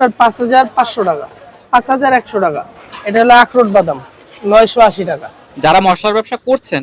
পাঁচ হাজার পাঁচশো টাকা। পাঁচ হাজার একশো টাকা। এটা হলো আখরোট বাদাম, নয়শো আশি টাকা। যারা মশলার ব্যবসা করছেন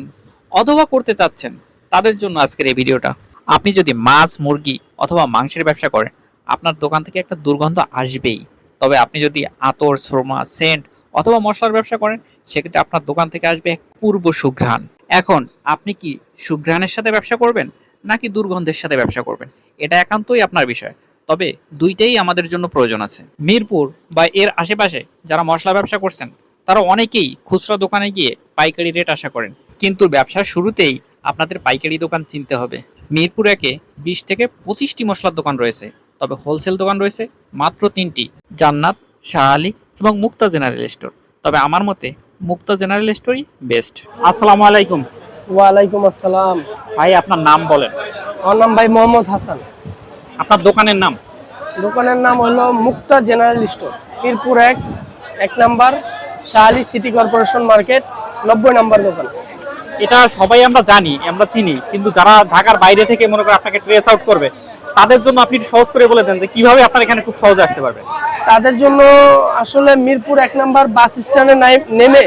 অথবা করতে চাচ্ছেন, তাদের জন্য আজকের এই ভিডিওটা। আপনি যদি মাছ, মুরগি অথবা মাংসের ব্যবসা করেন, আপনার দোকান থেকে একটা দুর্গন্ধ আসবেই। তবে আপনি যদি আতর শ্রমা সেন্ট অথবা মশলার ব্যবসা করেন, সেক্ষেত্রে আপনার দোকান থেকে আসবে এক পূর্ব সুঘ্রাণ। এখন আপনি কি সুঘ্রাণের সাথে ব্যবসা করবেন, নাকি দুর্গন্ধের সাথে ব্যবসা করবেন? এটা একান্তই আপনার বিষয়। তবে দুইটাই আমাদের জন্য প্রয়োজন আছে। মিরপুর বা এর আশেপাশে যারা মশলা ব্যবসা করছেন তারা অনেকেই খুচরা দোকানে গিয়ে পাইকারি রেট আশা করেন। কিন্তু ব্যবসার শুরুতেই আপনাদের পাইকারি দোকান চিনতে হবে। মিরপুর একে বিশ থেকে পঁচিশটি মশলার দোকান রয়েছে তবে হোলসেল দোকান রয়েছে মাত্র তিনটি জান্নাত শাহ আলী এবং মুক্তা জেনারেল স্টোর। তবে আমার মতে মুক্তা জেনারেল স্টোরই বেস্ট। আসসালামু আলাইকুম। ওয়ালাইকুম আসসালাম। ভাই আপনার নাম বলেন। আমার নাম ভাই মোহাম্মদ হাসান। আপনার দোকানের নাম? দোকানের নাম হলো মুক্তা জেনারেল স্টোর মিরপুর এক এক number Shahali city corporation market নব্বই নাম্বার দোকান। এটা সবাই আমরা জানি আমরা চিনি কিন্তু যারা ঢাকার বাইরে থেকে মনে করে আপনাকে ট্রেস আউট করবে তাদের জন্য আপনি সহজ করে বলে দেন যে কীভাবে আপনার এখানে খুব সহজে আসতে পারবে। তাদের জন্য আসলে মিরপুর এক নাম্বার বাস স্ট্যান্ডে নাই- নেমে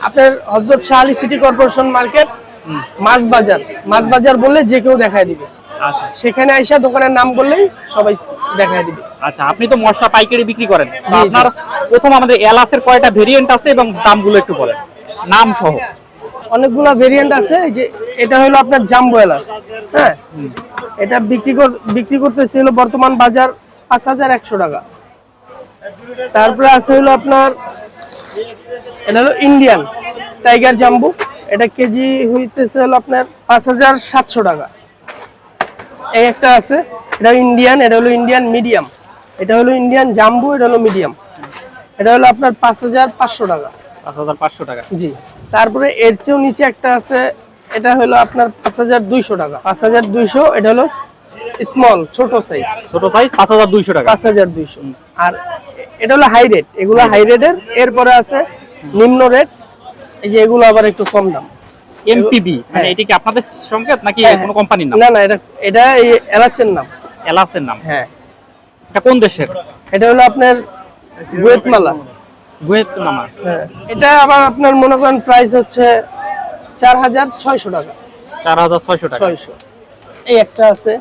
আপনার Hazrat Shahali city corporation market মাছ বাজার। মাছ বাজার বললে যে কেউ দেখায় দিবে। আচ্ছা। সেখানে আইসা দোকানের নাম বললেই সবাই দেখায় দিবে। আচ্ছা আপনি তো মশলা পাইকারি বিক্রি করেন। আপনার প্রথম আমাদের এলাচের কয়টা ভেরিয়েন্ট আছে এবং দামগুলো একটু বলেন? নাম সহ। অনেকগুলা ভেরিয়েন্ট আছে যে এটা হলো আপনার জাম্বো এলাচ হ্যাঁ? এটা বিক্রি কর- বিক্রি করতেছিল বর্তমান বাজার পাঁচ হাজার একশো টাকা। তারপরে আছে হলো আপনার এটা হলো ইন্ডিয়ান টাইগার জাম্বু এটা কেজি হইতেছে হলো আপনার পাঁচ হাজার সাতশো টাকা। এই একটা আছে এটা ইন্ডিয়ান এটা হলো ইন্ডিয়ান মিডিয়াম এটা হলো ইন্ডিয়ান জাম্বু এটা হলো মিডিয়াম এটা হলো আপনার পাঁচ হাজার পাঁচশো টাকা। পাঁচ হাজার পাঁচশো টাকা। জি। তারপরে এর চেয়েও নিচে একটা আছে এটা হলো আপনার পাঁচ হাজার দুইশো টাকা। পাঁচ হাজার দুইশো এটা হলো স্মল ছোট সাইজ ছোট সাইজ পাঁচ হাজার দুইশো টাকা। পাঁচ হাজার দুইশো। আর এটা হলো হাই রেট এগুলো হাই রেটের এরপরে আছে নিম্ন রেট এই যে এগুলো আবার একটু কম দাম। এমপিবি মানে হ্যাঁ। এটা কি আপনাদের সংকেত নাকি হ্যাঁ, কোনো কোম্পানির নাম? না না এটা এটা এই এলাচের নাম। এলাচের নাম। হ্যাঁ। এটা কোন দেশের? এটা হলো আপনার গুয়েতমালা। ভিয়েতনাম হ্যাঁ। এটা আবার আপনার মনে করেন প্রাইস হচ্ছে চার হাজার ছয়শো টাকা। চার হাজার ছয়শো টাকা। ছয়শো। এই একটা আছে।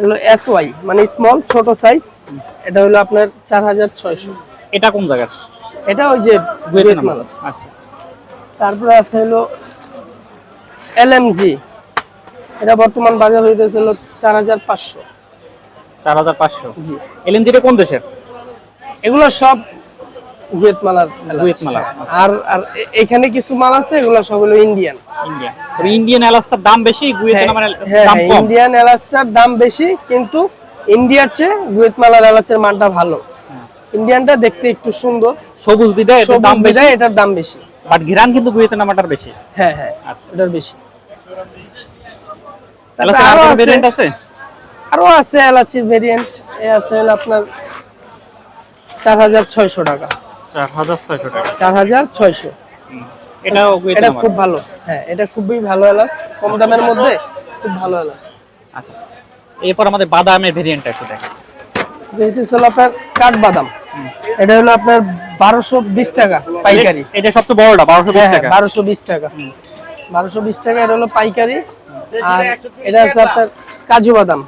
হলো এস ওয়াই মানে স্মল ছোট সাইজ এটা হলো আপনার চার হাজার ছয়শো। এটা কোন জায়গার? এটা ওই যে ভিয়েতনাম আচ্ছা। তারপরে আছে হলো এল এটা বর্তমান বাজার হইতেছে হলো চার হাজার পাঁচশো। চার হাজার পাঁচশো? জি। এলএনজিটা কোন দেশের? এগুলো সব ভিয়েতমালার এলাচ। ভিয়েতমালা, আর আর এখানে কিছু মাল আছে এগুলো সব হলো ইন্ডিয়ান। ইন্ডিয়া তবে ইন্ডিয়ান এলাচটার দাম বেশি হ্যাঁ দাম কম। ইন্ডিয়ান এলাচটার দাম বেশি কিন্তু ইন্ডিয়ার চেয়ে গুয়েতমালার এলাচের মানটা ভালো। ইন্ডিয়ানটা দেখতে একটু সুন্দর। সবুজ বিদায় এটার দাম বেশি? এটার দাম বেশি। বাট ঘিরান কিন্তু ভিয়েতনামাটার বেশি। হ্যাঁ হ্যাঁ আচ্ছা। এটার বেশি এলাচের আর আরও কোনো আছে। ভেরিয়েন্ট আছে। আরও আছে এলাচির ভেরিয়েন্ট এ আছে আপনার চার হাজার ছয়শো টাকা। চার হাজার ছয়শো টাকা। চার হাজার ছয়শো। এটাও এটা খুব ভালো। হ্যাঁ এটা খুবই ভালো এলাচ। কম দামের মধ্যে খুব ভালো এলাচ। আচ্ছা। এরপর আমাদের বাদামের ভেরিয়েন্টটা একটু দেখেন যেহেতু হলো আপনার কাঠবাদাম। এটা হলো আপনার বারোশো বিশ টাকা পাইকারি। এটা সবচেয়ে বড়টা বারোশো বিশ হ্যাঁ টাকা। বারোশো বিশ টাকা। বারোশো বিশ টাকা এটা হলো পাইকারি। আর এটা আছে আপনার কাজু বাদাম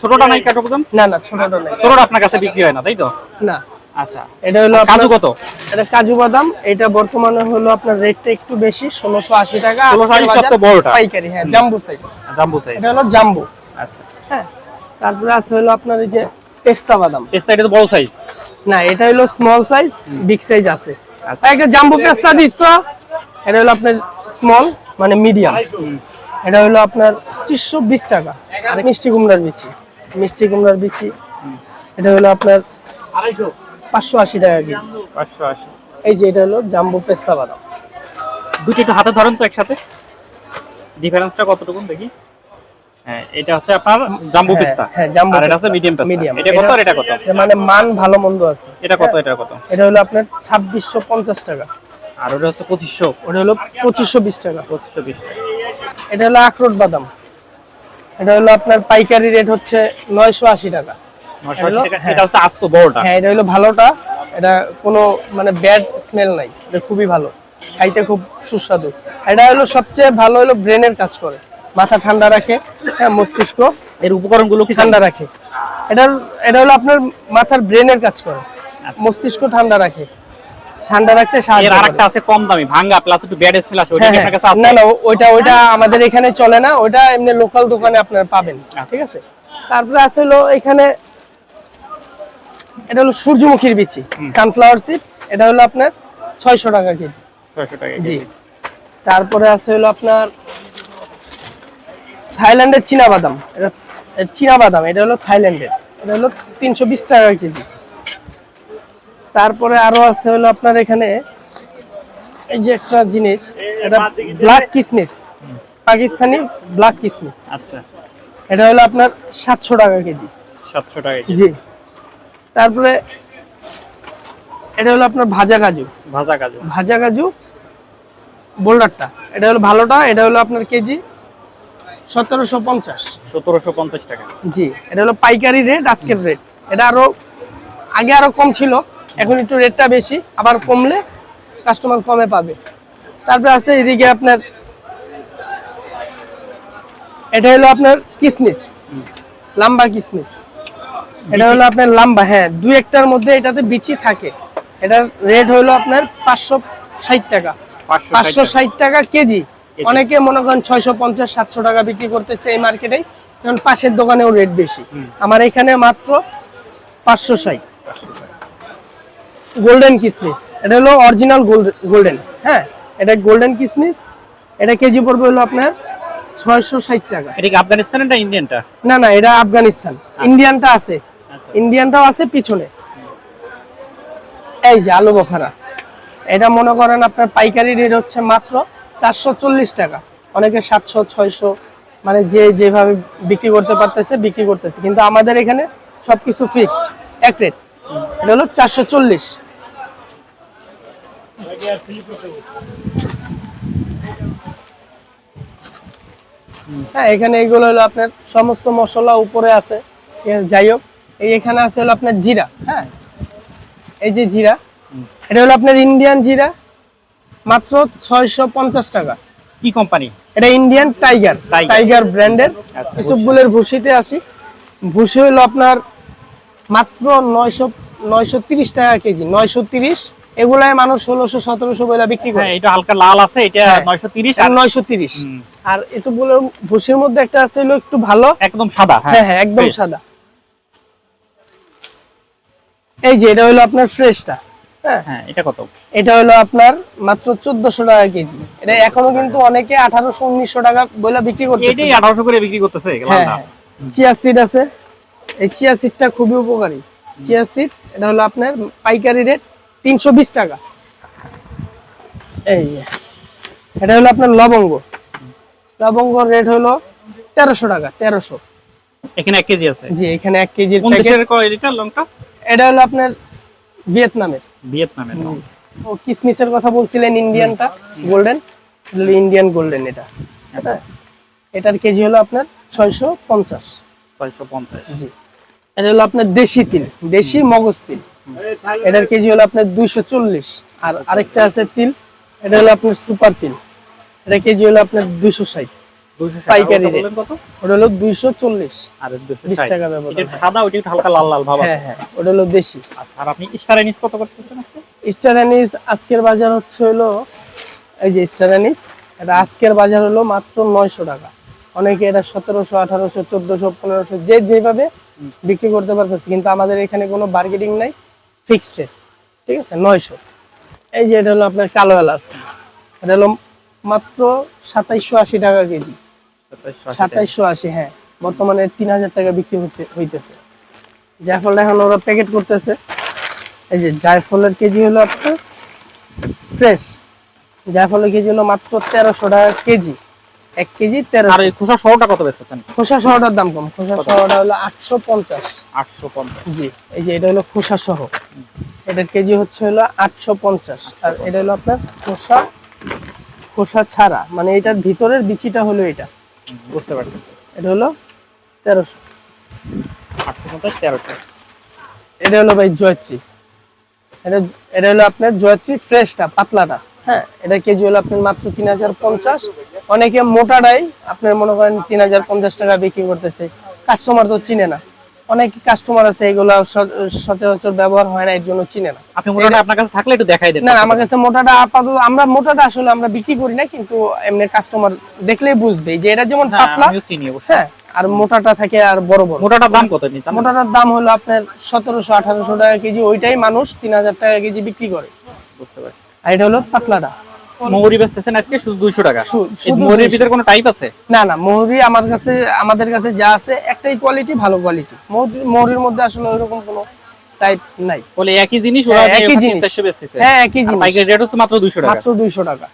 ছোটটা নাই কাঠবাদাম না না ছোটটা নেই। ছোটটা আপনার কাছে বিক্রি হয় না তাই তো? না। আচ্ছা। এটা হলো কাজু কত? এটা কাজু বাদাম এটা বর্তমানে হলো আপনার রেটটা একটু বেশি ষোলোশো আশি টাকা 1680 সবচেয়ে বড়টা। পাইকারি হ্যাঁ জাম্বু সাইজ জাম্বু সাইজ এটা হলো জাম্বু। আচ্ছা। হ্যাঁ তারপরে আছে হলো আপনার এই যে পেস্তা বাদাম। পেস্তা এটা তো বড় সাইজ না এটা হলো স্মল সাইজ বিগ সাইজ আছে। আচ্ছা। একটা জাম্বু পেস্তা দিস তো এটা হলো আপনার স্মল মানে মিডিয়াম এটা হলো আপনার পঁচিশশো বিশ টাকা। মিষ্টি কুমড়ার বিচি। মিষ্টি কুমড়ার বিচি। এটা হলো আপনার পাঁচশো আশি টাকা কেজি। পাঁচশো আশি। এই যে এটা হলো জাম্বু পেস্তা বাদাম। দুটো একটু হাতে ধরেন তো একসাথে। ডিফারেন্সটা কতটুকু দেখি। হ্যাঁ এটা হচ্ছে আপনার জাম্বু হ্যাঁ, পেস্তা। হ্যাঁ জাম্বু আর এটা হচ্ছে মিডিয়াম পেস্তা। এটা কত আর এটা কত? মানে মান ভালো মন্দ আছে। এটা কত এটা কত? এটা হলো আপনার ছাব্বিশশো পঞ্চাশ টাকা। আর ওটা হচ্ছে পঁচিশশো। ওটা হলো পঁচিশশো বিশ টাকা। পঁচিশশো বিশ টাকা। এটা হলো আখরোট বাদাম। এটা হলো আপনার পাইকারি রেট হচ্ছে নয়শো আশি টাকা। এটা হ্যাঁ। এটা হচ্ছে আস্ত বড়টা। হ্যাঁ এটা হলো ভালোটা। এটা কোনো মানে ব্যাড স্মেল নাই। এটা খুবই ভালো। খাইতে খুব সুস্বাদু। এটা হলো সবচেয়ে ভালো হলো ব্রেনের কাজ করে। মাথা ঠান্ডা রাখে হ্যাঁ মস্তিষ্ক এর উপকরণগুলো কি ঠান্ডা রাখে। এটা এটা হলো আপনার মাথার ব্রেনের কাজ করে। আচ্ছা। মস্তিষ্ক ঠান্ডা রাখে। ঠান্ডা রাখতে সাহায্য করে। আরেকটা আছে কম দামি ভাঙ্গা প্লাস একটু ব্যাড স্মেল আসে ওটা হ্যাঁ। আপনার কাছে আছে? না না ও- ওইটা ওইটা আমাদের এখানে চলে না ওইটা এমনি লোকাল দোকানে আপনারা পাবেন আচ্ছা। ঠিক আছে? তারপরে আছে হলো এখানে এটা হলো সূর্যমুখীর বিচি সানফ্লাওয়ার সিড এটা হলো আপনার ছয়শো টাকা কেজি। 600 টাকা জি। তারপরে আছে হলো আপনার থাইল্যান্ডের চীনা বাদাম এটা চীনা বাদাম এটা হলো থাইল্যান্ডের এটা হলো তিনশো বিশ টাকা কেজি। তারপরে আরও আছে হলো আপনার এখানে এই যে একটা জিনিস এটা ব্ল্যাক কিসমিস পাকিস্তানি ব্ল্যাক কিসমিস আচ্ছা। এটা হলো আপনার সাতশো টাকা কেজি। 700 টাকা কেজি। জি। তারপরে এটা হলো আপনার ভাজা কাজু। ভাজা কাজু। ভাজা কাজু বোল্ডারটা। এটা হলো ভালোটা এটা হলো আপনার কেজি সতেরোশো পঞ্চাশ। 1750 টাকা। জি এটা হলো পাইকারি রেট আজকের রেট। এটা আরও আগে আরও কম ছিল এখন একটু রেটটা বেশি আবার কমলে কাস্টমার কমে পাবে। তারপরে আছে এদিকে আপনার এটা হলো আপনার কিসমিস লাম্বা কিসমিস। এটা হলো আপনার লাম্বা হ্যাঁ দুই একটার মধ্যে এটাতে বিচি থাকে। এটার রেট হলো আপনার পাঁচশো ষাট টাকা। পাঁচশো ষাট টাকা। কেজি। অনেকে মনে করেন ছয়শো পঞ্চাশ সাতশো টাকা বিক্রি করতেছে এই মার্কেটে কারণ পাশের দোকানেও রেট বেশি। আমার এখানে মাত্র পাঁচশো ষাট। গোল্ডেন কিসমিস এটা হলো অরিজিনাল গোল্ডেন হ্যাঁ এটা গোল্ডেন কিসমিস এটা কেজি পড়বে হলো আপনার ছয়শো ষাট টাকা। এটা কি আফগানিস্তানের না ইন্ডিয়ানটা? না না এটা আফগানিস্তান। ইন্ডিয়ানটা আছে। আচ্ছা। ইন্ডিয়ানটাও আছে পিছনে। এই যে আলু বোখারা। এটা মনে করেন আপনার পাইকারি রেট হচ্ছে মাত্র চারশো চল্লিশ টাকা। অনেকে সাতশো ছয়শো মানে যে যেভাবে বিক্রি করতে পারতেছে বিক্রি করতেছে। কিন্তু আমাদের এখানে সবকিছু ফিক্সড এক রেট এটা হলো চারশো চল্লিশ। হ্যাঁ এখানে এগুলো হলো আপনার সমস্ত মশলা উপরে আছে। যাই হোক এই এখানে আছে হলো আপনার জিরা হ্যাঁ? এই যে জিরা এটা হলো আপনার ইন্ডিয়ান জিরা মাত্র ছয়শো পঞ্চাশ টাকা। কি কোম্পানি এটা ইন্ডিয়ান টাইগার টাইগার। ব্র্যান্ডের। আচ্ছা, ইসবগুলের ভুসিতে আসি। ভুসি হলো আপনার মাত্র নয়শো নয়শো তিরিশ টাকা কেজি নয়শো তিরিশ এগুলাই মানুষ ষোলোশো সতেরোশো বলে বিক্রি করে। হ্যাঁ এটা হালকা লাল আছে এটা হ্যাঁ। 930 আর নয়শো তিরিশ। আর এসবগুলোর ভুসির মধ্যে একটা আছে একটু ভালো। একদম সাদা হ্যাঁ। হ্যাঁ একদম সাদা। এই যে এটা হলো আপনার ফ্রেশটা হ্যাঁ। হ্যাঁ এটা কত? এটা হলো আপনার মাত্র চোদ্দশো টাকা কেজি। এটা এখনও কিন্তু অনেকে আঠারোশো উনিশশো টাকা বলে বিক্রি করতেছে। এটাই 1800 করে বিক্রি করতেছে হ্যাঁ চিয়া সিড আছে। এই চিয়া সিডটা খুবই উপকারী। চিয়া সিড এটা হলো আপনার পাইকারি রেট তিনশো বিশ টাকা। এই যে এটা হলো আপনার লবঙ্গ। লবঙ্গ রেট হলো তেরোশো টাকা তেরোশো। এখানে 1 কেজি আছে? জি এখানে এক কেজির প্যাকেট লঙ্কা? এটা হলো আপনার ভিয়েতনামের। ভিয়েতনামের ও। কিসমিসের কথা বলছিলেন ইন্ডিয়ানটা গোল্ডেন? ইন্ডিয়ান গোল্ডেন এটা। হ্যাঁ এটার কেজি হলো আপনার ছয়শো পঞ্চাশ। 650 জি। এটা হলো আপনার দেশি তিল দেশি মগজ তিল। এটার কেজি হলো আপনার দুইশো চল্লিশ। আর আরেকটা আছে তিল এটা হলো আপনার সুপার তিল এটা কেজি হলো আপনার দুইশো ষাট। পাইকারি ওটা হলো দুইশো চল্লিশ। আর বিশ টাকা ব্যবধান। সাদা ওটা একটু হালকা লাল লাল ভাব হ্যাঁ হ্যাঁ ওটা হলো দেশি। আচ্ছা, আর আপনি স্টার এনিস কত করতেছেন আজকে? স্টার অ্যানিস আজকের বাজার হচ্ছে হলো এই যে স্টার অ্যানিস এটা আজকের বাজার হলো মাত্র নয়শো টাকা। অনেকে এটা সতেরোশো আঠারোশো চোদ্দশো পনেরোশো যে যেভাবে বিক্রি করতে পারতেছে কিন্তু আমাদের এখানে কোনো বার্গেটিং নাই। ফিক্সড রেট ঠিক আছে? নয়শো। এই যে এটা হলো আপনার কালো এলাচ। এটা হলো মাত্র সাতাইশশো আশি টাকা কেজি। 2780 সাতাইশশো আশি হ্যাঁ। বর্তমানে তিন হাজার টাকা বিক্রি হতে হইতেছে। জায়ফল এখন ওরা প্যাকেট করতেছে। এই যে জায়ফলের কেজি হলো আপনার ফ্রেশ জায়ফলের কেজি হলো মাত্র তেরোশো টাকা কেজি। এক কেজি আর তেরোশো এই খোসা সহটা কত বেচতেছেন? খোসা সহটার দাম কম। খোসা সহটা হলো আটশো পঞ্চাশ। 850 জি এই যে এটা হলো খোসা সহ। এটার কেজি হচ্ছে হলো আটশো পঞ্চাশ। আর এটা হলো আপনার খোসা খোসা ছাড়া। মানে এটার ভিতরের বিচিটা হলো এটা। বুঝতে পারছি। এটা হলো তেরোশো। 850 1300 এটা হলো ভাই জয়ত্রী। এটা এটা হলো আপনার জয়ত্রী ফ্রেশটা পাতলাটা। হ্যাঁ এটা কেজি হলো আপনার মাত্র তিন হাজার পঞ্চাশ। অনেকে মোটাটাই আপনার মনে করেন তিন হাজার পঞ্চাশ টাকা বিক্রি করতেছে। কাস্টমার তো চিনে না। অনেক কাস্টমার আছে এগুলো সচরাচর ব্যবহার হয় না এর জন্য চিনে না। আপনি মোটামুটি আপনার কাছে থাকলে একটু দেখাই দেন। না আমার কাছে মোটাটা আপাতত আমরা মোটাটা আসলে আমরা বিক্রি করি না কিন্তু এমনি কাস্টমার দেখলেই বুঝবে। যে এটা যেমন পাতলা চিনি অবশ্যই হ্যাঁ আর মোটাটা থাকে আর বড় বড়। মোটাটার দাম কত নিতে মোটাটার দাম হলো আপনার সতেরোশো আঠারোশো টাকা কেজি ওইটাই মানুষ তিন হাজার টাকা কেজি বিক্রি করে। বুঝতে পারছি। আর এটা হলো পাতলাটা। মৌরি বেচতেছেন আজকে শুধু দুইশো টাকা। শু- মৌরির 200 ভিতরে কোনো টাইপ আছে? না না মৌরি আমার কাছে আমাদের কাছে যা আছে একটাই কোয়ালিটি ভালো কোয়ালিটি মৌরির মধ্যে আসলে ওইরকম কোনো টাইপ নাই। বলে একই জিনিস ওরা হ্যাঁ, একই জিনিস। বেচতেছে। হ্যাঁ একই জিনিস। পাইকারি রেট হচ্ছে মাত্র দুইশো টাকা। মাত্র দুইশো টাকা।